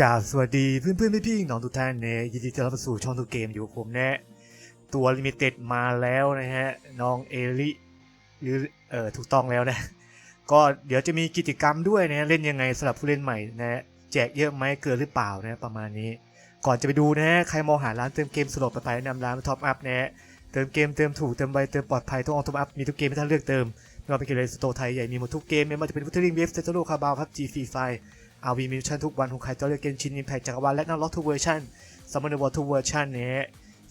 กราบสวัสดีเพื่อนเพื่อนพี่พี่น้องทุกท่านเนี่ยยินดีต้อนรับสู่ช่องทุกเกมอยู่ผมแนะตัวลิมิเต็ดมาแล้วนะฮะน้องเอลิหรือเออถูกต้องแล้วนะ ก็เดี๋ยวจะมีกิจกรรมด้วยนะเล่นยังไงสำหรับผู้เล่นใหม่นะแจกเยอะไหมเกินหรือเปล่านะประมาณนี้ ก่อนจะไปดูนะใครมองหาร้านเติมเกมสลบไปไปแนะนำร้านท็อปอัพนะเติมเกมเติมถูกเติมไวเติมปลอดภัยทุกออโต้อัพมีทุกเกมให้ท่านเลือกเติมไม่ว่าเป็นเกมเลสโตไทยใหญ่มีหมดทุกเกมไม่ว่าจะเป็นฟุตเทอร์ลิงเวฟเซตโลคาบาวพับจีฟรีไฟ อาวีมิวชั่นทุกวันของใครจะเลือกเกมชินอิมแพคจักรวาลและนักล็อกทุกเวอร์ชันซัมเมอร์วอลทุกเวอร์ชันเนี่ย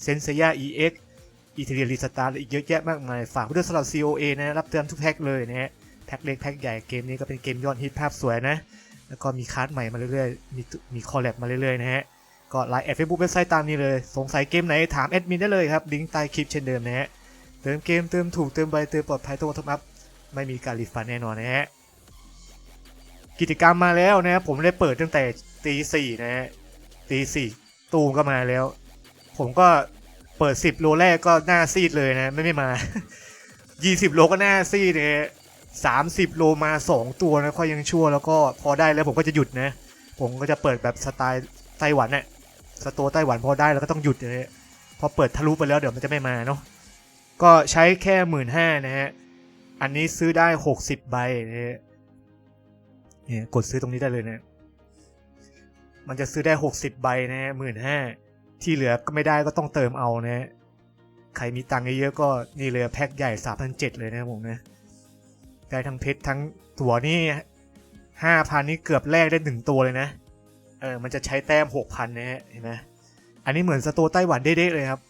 เซนเซียเอ็กอีเทเรียรีสตาร์อีกเยอะแยะมากมาย ฝากไว้ด้วยสำหรับ COA นะรับเติมทุกแพ็คเลยนะฮะแพ็คเล็กแพ็คใหญ่เกมนี้ก็เป็นเกมยอดฮิตภาพสวยนะ แล้วก็มีคัสใหม่มาเรื่อยๆ มีมีคอลแลบมาเรื่อยๆนะฮะก็ไลน์แอดเฟซบุ๊กเว็บไซต์ตามนี้เลย สงสัยเกมไหนถามแอดมินได้เลยครับลิงก์ใต้คลิปเช่นเดิมนะฮะเติมเกมเติมถูกเติมไวเติมปลอดภัยตัวท็อปอัพไม่มีการรีฟันแน่นอนนะฮะ กิจกรรมมาแล้วนะครับผมได้เปิดตั้งแต่ตีสี่นะฮะตีสี่ตูมก็มาแล้ว ผมก็เปิดสิบโลแรกก็หน้าซีดเลยนะไม่ไม่มายี่สิบโลก็หน้าซีดนะสามสิบโลมาสองตัวนะค่อยยังชั่วแล้วก็พอได้แล้วผมก็จะหยุดนะ ผมก็จะเปิดแบบสไตล์ไต้หวันเนี่ยสตร์ไต้หวันพอได้แล้วก็ต้องหยุดนะฮะพอเปิดทะลุไปแล้วเดี๋ยวมันจะไม่มาเนาะก็ใช้แค่หมื่นห้านะฮะอันนี้ซื้อได้หกสิบใบนะฮะ เนี่ยกดซื้อตรงนี้ได้เลยเนะมันจะซื้อได้ 60 ใบนะหมื่นห้าที่เหลือก็ไม่ได้ก็ต้องเติมเอานะใครมีตังค์เยอะๆก็นี่เลยแพ็คใหญ่3,700เจ็ดเลยนะผมนะ ได้ทั้งเพชรทั้งตั๋วนี่5,000นี่เกือบแลกได้หนึ่งตัวเลยนะ เออ มันจะใช้แต้ม6,000นะฮะเห็นไหมอันนี้เหมือนสตร์ไต้หวันเด้ๆเลยครับ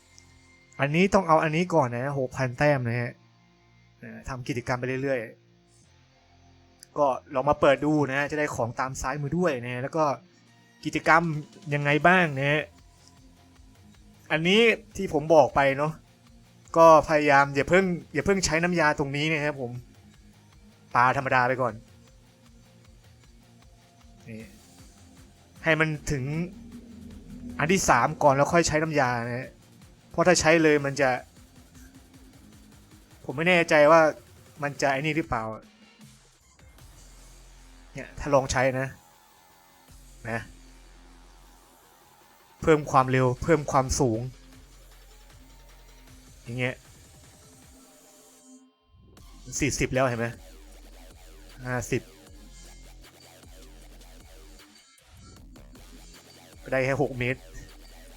อันนี้ต้องเอาอันนี้ก่อนนะ6,000แต้มนะฮะทำกิจกรรมไปเรื่อยๆ ก็ลองมาเปิดดูนะจะได้ของตามซ้ายมือด้วยนะแล้วก็กิจกรรมยังไงบ้างนะอันนี้ที่ผมบอกไปเนาะก็พยายามอย่าเพิ่งอย่าเพิ่งใช้น้ำยาตรงนี้นะครับผมปลาธรรมดาไปก่อนให้มันถึงอันที่สามก่อนแล้วค่อยใช้น้ำยานะเพราะถ้าใช้เลยมันจะ ผมไม่แน่ใจว่ามันจะไอ้นี่หรือเปล่า เนี่ยถ้าลองใช้นะนะ เพิ่มความเร็วเพิ่มความสูง อย่างเงี้ยสี่สิบแล้วเห็นไหมห้าสิบได้แค่หกเมตร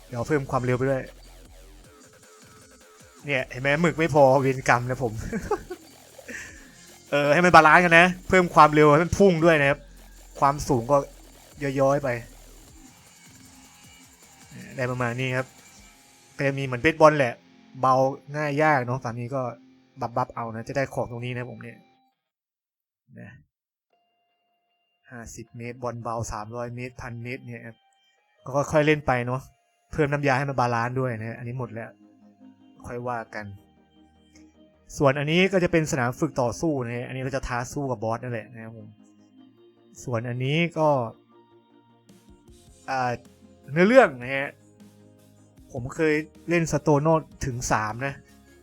เดี๋ยวเพิ่มความเร็วไปด้วย เนี่ย เห็นไหมหมึกไม่พอเวียนกรรมนะผม เออให้มันบาลานซ์กันนะ เพิ่มความเร็วให้มันพุ่งด้วยนะครับ ความสูงก็ย้อยๆไป ได้ประมาณนี้ครับก็จะมีเหมือนเบสบอลแหละ เบาง่ายยากเนาะตอนนี้ก็บับบับเอานะ จะได้ของตรงนี้นะผมเนี่ยนะห้าสิบเมตรบอลเบาสามร้อยเมตรพันเมตรเนี่ยครับก็ค่อยๆเล่นไปเนาะเพิ่มน้ำยาให้มันบาลานซ์ด้วยนะอันนี้หมดแล้ว ค่อยว่ากัน ส่วนอันนี้ก็จะเป็นสนามฝึกต่อสู้นะอันนี้เราจะท้าสู้กับบอสนั่นแหละนะครับผมส่วนอันนี้ก็อ่าเนื้อเรื่องนะฮะผมเคยเล่นสโตโนถึงสามนะ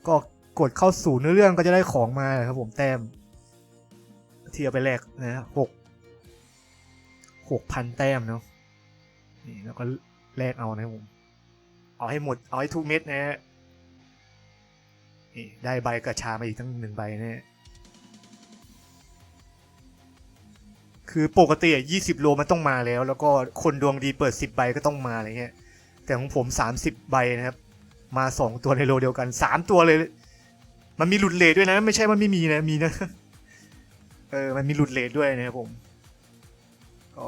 ก็กดเข้าสู่เนื้อเรื่องก็จะได้ของมาครับผมแต้มเทียบไปแลกนะหกหกพันแต้มเนาะนี่แล้วก็แลกเอานะผม เอาให้หมด เอาให้ทุกเม็ดนะฮะ นี่ได้ใบกระชามาอีกตั้งหนึ่งใบเนี่ยคือปกติยี่สิบโลมันต้องมาแล้ว แล้วก็คนดวงดีเปิดสิบใบก็ต้องมาอะไรเงี้ย แต่ของผมสามสิบใบนะครับ มาสองตัวในโลเดียวกันสามตัวเลย มันมีหลุดเลทด้วยนะ ไม่ใช่มันไม่มีนะมีนะเออมันมีหลุดเลทด้วยนะครับผม ก็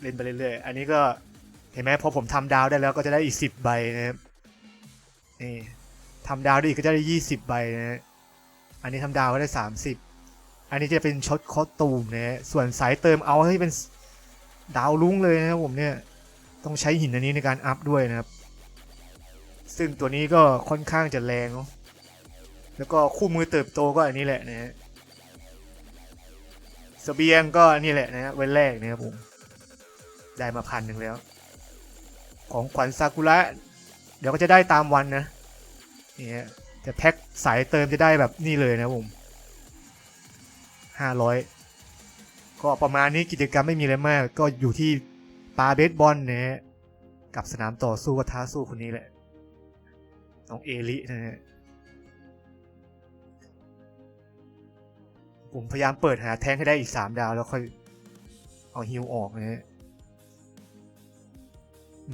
เล่นไปเรื่อยๆอันนี้ก็เห็นไหมพอผมทำดาวได้แล้วก็จะได้อีกสิบใบนะครับนี่ ทำดาวได้อีกก็จะได้ยี่สิบใบนะฮะอันนี้ทำดาวก็ได้สามสิบอันนี้จะเป็นช็อตคอตูมนะฮะส่วนสายเติมเอาให้เป็นดาวลุ้งเลยนะครับผมเนี่ยต้องใช้หินอันนี้ในการอัพด้วยนะครับ ซึ่งตัวนี้ก็ค่อนข้างจะแรงเนาะแล้วก็คู่มือเติบโตก็อันนี้แหละนะฮะสเบียงก็อันนี่แหละนะฮะเว้นแรกนะครับผม ได้มาพันหนึ่งแล้ว ของขวัญซากุระ เดี๋ยวก็จะได้ตามวันนะ นี่ฮะจะแพ็คสายเติมจะได้แบบนี่เลยนะผมห้าร้อยก็ประมาณนี้กิจกรรมไม่มีอะไรมาก ก็อยู่ที่ปาเบสบอลนะฮะกับสนามต่อสู้ก็ท้าสู้คนนี้แหละ น้องเอลินะฮะผมพยายามเปิดหาแทงให้ได้อีกสามดาวแล้วค่อยเอาฮิวออกนะฮะ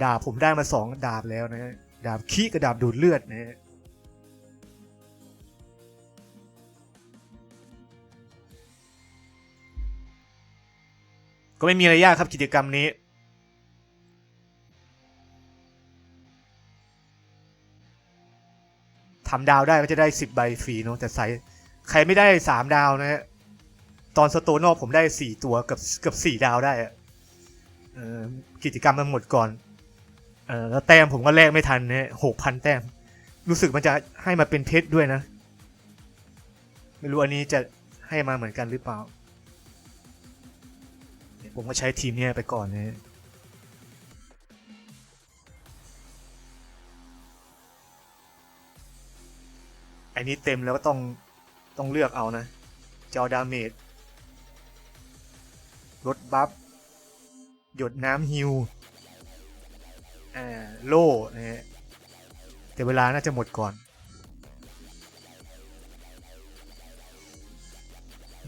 ดาบผมได้มาสองดาบแล้วนะฮะดาบขี้กับดาบดูดเลือดนะฮะ ก็ไม่มีอะไรยากครับกิจกรรมนี้ ทำดาวได้ก็จะได้สิบใบฟรีเนาะแต่ใส่ใครไม่ได้สามดาวนะฮะ ตอนสโตนอกผมได้สี่ตัวเกับเกับสี่ดาวได้อะกิจกรรมมันหมดก่อนเออแล้วแต้มผมก็แลกไม่ทันเนี่ยหกพันแต้ม รู้สึกมันจะให้มาเป็นเพชรด้วยนะ ไม่รู้อันนี้จะให้มาเหมือนกันหรือเปล่า ผมก็ใช้ทีมเนี้ยไปก่อนนะอันนี้เต็มแล้วก็ต้องต้องเลือกเอานะจอดาเมจลดบัฟหยดน้ำฮิวอ่าโล่นะฮะแต่เวลาน่าจะหมดก่อน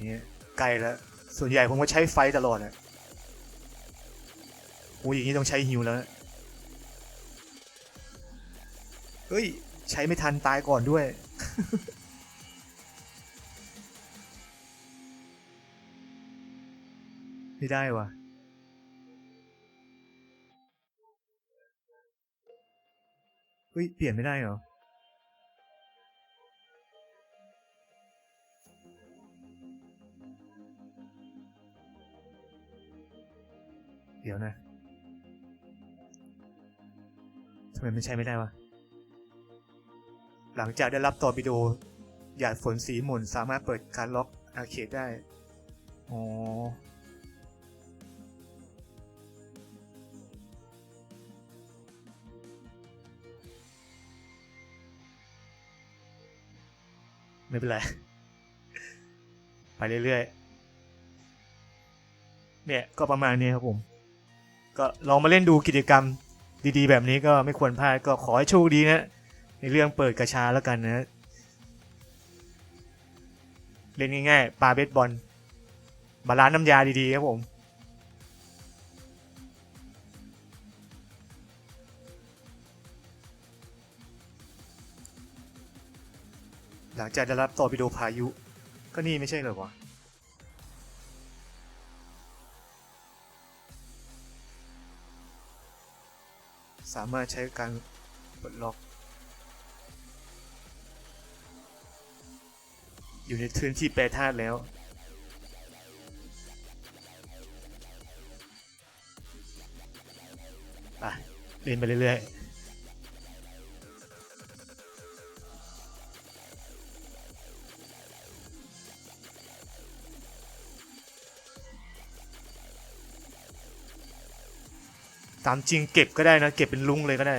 เนี่ยใกล้แล้ว ส่วนใหญ่ผมก็ใช้ไฟตลอดอะ โอ้ยอย่างนี้ต้องใช้ฮิวแล้ว เฮ้ย ใช้ไม่ทันตายก่อนด้วย ไม่ได้วะเฮ้ย เปลี่ยนไม่ได้เหรอเดี๋ยวนะำไมมันใช้ไม่ได้วะ หลังจากได้รับต่อปิโด หยาดฝนสีหม่นสามารถเปิดการล็อกอาเคดได้ อ๋อ ไม่เป็นไร ไปเรื่อยๆ เนี่ย ก็ประมาณนี้ครับผม ก็ลองมาเล่นดูกิจกรรม ดีๆ แบบนี้ก็ไม่ควรพลาดก็ขอให้โชคดีนะ ในเรื่องเปิดกระชาแล้วกันนะ เล่นง่ายๆปาเบสบอลบาลานน้ำยาดีๆครับผมหลังจากได้รับต่อปิโดพายุ ก็นี่ไม่ใช่เหรอวะ สามารถใช้การปลดล็อก อยู่ในพื้นที่แปรธาตุแล้ว ไปเล่นไปเรื่อยๆ ตามจริงเก็บก็ได้นะ เก็บเป็นลุงเลยก็ได้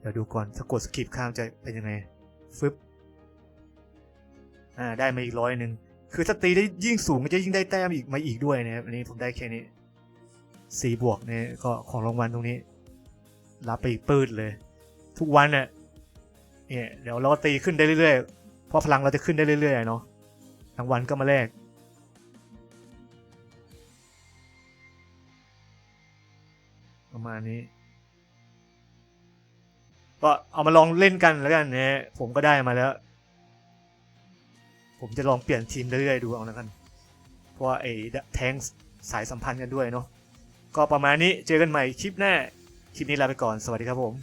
เดี๋ยวดูก่อนถ้ากดสกิปข้ามจะเป็นยังไง ฟึบ อ่า ได้มาอีกร้อยหนึ่ง คือถ้าตีได้ยิ่งสูงก็จะยิ่งได้แต้มอีกมาอีกด้วยนะครับ อันนี้ผมได้แค่นี้สี่บวกเนี่ยก็ของรางวัลตรงนี้ รับไปอีกปืดเลย ทุกวันเนี่ยเนี่ยเดี๋ยวเราตีขึ้นได้เรื่อยๆ เพราะพลังเราจะขึ้นได้เรื่อยๆเนาะรางวัลก็มาแลก ประมาณนี้ ก็เอามาลองเล่นกันแล้วกันนะผมก็ได้มาแล้ว ผมจะลองเปลี่ยนทีมเรื่อยๆดูเอาแล้วกัน เพราะไอ้แทงสายสัมพันธ์กันด้วยเนาะก็ประมาณนี้เจอกันใหม่คลิปหน้า คลิปนี้ลาไปก่อนสวัสดีครับผม